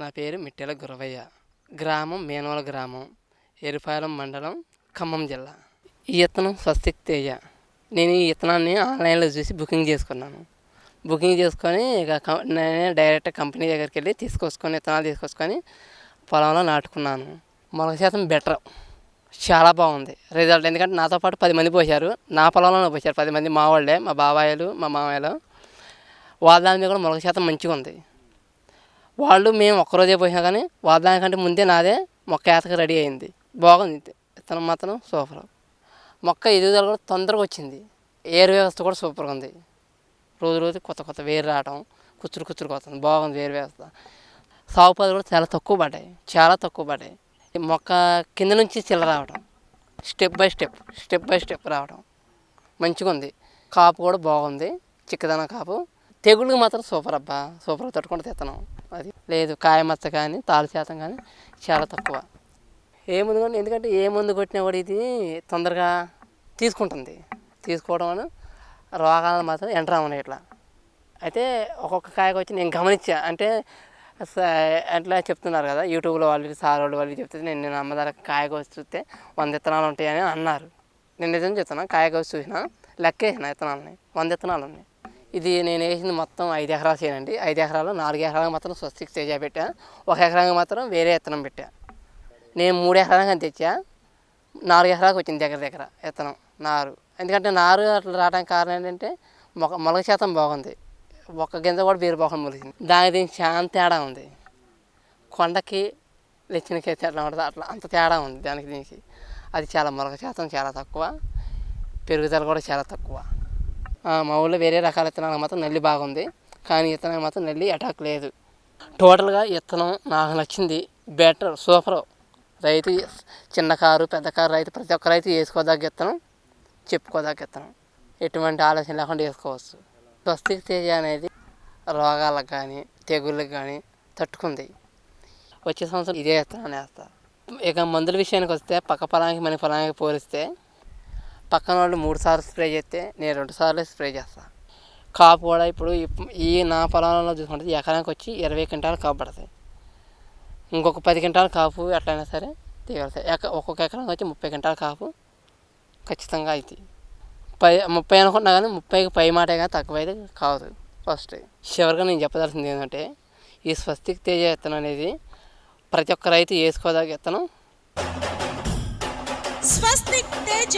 నా పేరు మిట్టెల గురవయ్య. గ్రామం మేనవల గ్రామం. ఎరుపాలెం మండలం ఖమ్మం జిల్లా. ఈ ఇత్తనం స్వస్తిక్ తేజ. నేను ఈ ఇత్తనాన్ని ఆన్లైన్లో చూసి బుకింగ్ చేసుకున్నాను. బుకింగ్ చేసుకొని ఇక నేనే డైరెక్ట్ కంపెనీ దగ్గరికి వెళ్ళి తీసుకొచ్చుకొని ఇత్తనాలు తీసుకొచ్చుకొని పొలంలో నాటుకున్నాను. మొలక శాతం బెటర్. చాలా బాగుంది. రిజల్ట్ ఎందుకంటే నాతో పాటు పది మంది పోసారు నా పొలంలోనే పోసారు పది మంది మా వాళ్ళే మా బాబాయిలు మా మామయ్యలు. వాళ్ళ దాని మీద కూడా మొలక శాతం మంచిగా ఉంది వాళ్ళు మేము ఒక్కరోజే పోసినా కానీ వాళ్ళ దానికంటే ముందే నాదే మొక్క ఏతక రెడీ అయింది. బాగుంది విత్తనం మాత్రం సూపర్. మొక్క ఎదుగుదల కూడా తొందరగా వచ్చింది. ఏరు వ్యవస్థ కూడా సూపర్గా ఉంది. రోజు రోజు కొత్త కొత్త వేరు రావడం కుచ్చురు కుచ్చురు వస్తుంది. బాగుంది వేరు వ్యవస్థ. సాగు కూడా చాలా తక్కువ పడ్డాయి. చాలా తక్కువ పడ్డాయి. మొక్క కింద నుంచి చిల్ల రావడం step by step step by step రావడం మంచిగా ఉంది కాపు కూడా బాగుంది. చిక్కదన కాపు. తెగుళ్ళకి మాత్రం సూపర్ అబ్బా. సూపర్ తట్టుకుంటే తెత్తనం. అది లేదు కాయ మచ్చ కానీ తాళ శాతం కానీ చాలా తక్కువ. ఏ ముందు కానీ ఎందుకంటే ఏ మందు కొట్టినా కూడా ఇది తొందరగా తీసుకుంటుంది. తీసుకోవడం వల్ల రోగాలు మాత్రం ఎంటర్ అవ్వను ఇట్లా. అయితే ఒక్కొక్క కాయకు వచ్చి నేను గమనించా. అంటే స- అట్లా చెప్తున్నారు కదా యూట్యూబ్లో వాళ్ళు సార్ వాళ్ళు వాళ్ళు చెప్తే నేను నేను అమ్మదార కాయకు వచ్చి చూస్తే వంద విత్తనాలు ఉంటాయని అన్నారు. నేను నిజం చెప్తున్నా కాయకు వచ్చి చూసిన లెక్క వేసిన విత్తనాలని వంద విత్తనాలు ఉన్నాయి. ఇది నేను వేసింది మొత్తం ఐదు ఎకరాలు చేయనండి ఐదు ఎకరాలు నాలుగు ఎకరాలకు మాత్రం స్వస్తికి తేజ పెట్టా. ఒక ఎకరానికి మాత్రం వేరే విత్తనం పెట్టా. నేను మూడు ఎకరాలకు అని తెచ్చా నాలుగు ఎకరాలకు వచ్చింది దగ్గర దగ్గర విత్తనం నారు. ఎందుకంటే నారు అట్లా రావడానికి కారణం ఏంటంటే మొక్క మొలక శాతం బాగుంది. ఒక్క గింజ కూడా బీరు బాగుంది మొలిసింది. దానికి దీనికి చాలా తేడా ఉంది. కొండకి లెచ్చినకి ఎట్లా ఉంటుంది అట్లా అంత తేడా ఉంది దానికి దీనికి. అది చాలా మొలక శాతం చాలా తక్కువ. పెరుగుదల కూడా చాలా తక్కువ. మా ఊళ్ళో వేరే రకాల విత్తనాలకు మాత్రం నల్లి బాగుంది. కానీ విత్తనానికి మాత్రం నల్లి అటాక్ లేదు. టోటల్గా విత్తనం నాకు నచ్చింది. బెటర్ సూపర్ రైతు చిన్న కారు పెద్ద కారు రైతు ప్రతి ఒక్క రైతు వేసుకోదగ్గ విత్తనం చెప్పుకోదగ్గ విత్తనం ఎటువంటి ఆలోచన లేకుండా వేసుకోవచ్చు. స్వస్తిక్ తేజ అనేది రోగాలకు కానీ తెగుళ్ళకి కానీ తట్టుకుంది. వచ్చే సంవత్సరం ఇదే విత్తనం వేస్తా. ఇక మందుల విషయానికి వస్తే పక్క పొలానికి మన పొలానికి పోలిస్తే పక్కన వాళ్ళు మూడు సార్లు స్ప్రే చేస్తే నేను రెండు సార్లు స్ప్రే చేస్తాను కాపు కూడా ఇప్పుడు ఈ నా పొలంలో చూసుకుంటే ఎకరానికి వచ్చి ఇరవై క్వింటాలు కాపు పడతాయి. ఇంకొక పది క్వింటాలు కాపు ఎట్లయినా సరే తీగలుతాయి. ఎక ఒక్కొక్క ఎకరానికి వచ్చి ముప్పై క్వింటాలు కాపు ఖచ్చితంగా అవుతాయి పై ముప్పై అనుకుంటున్నా కానీ ముప్పైకి పై మాటే కానీ తక్కువ అయితే కాదు ఫస్ట్. చివరిగా నేను చెప్పదలసింది ఏంటంటే ఈ స్వస్తిక్ తేజ విత్తనం అనేది ప్రతి ఒక్క రైతు వేసుకోదగ్గ విత్తనం. స్వస్తిక్ తేజ.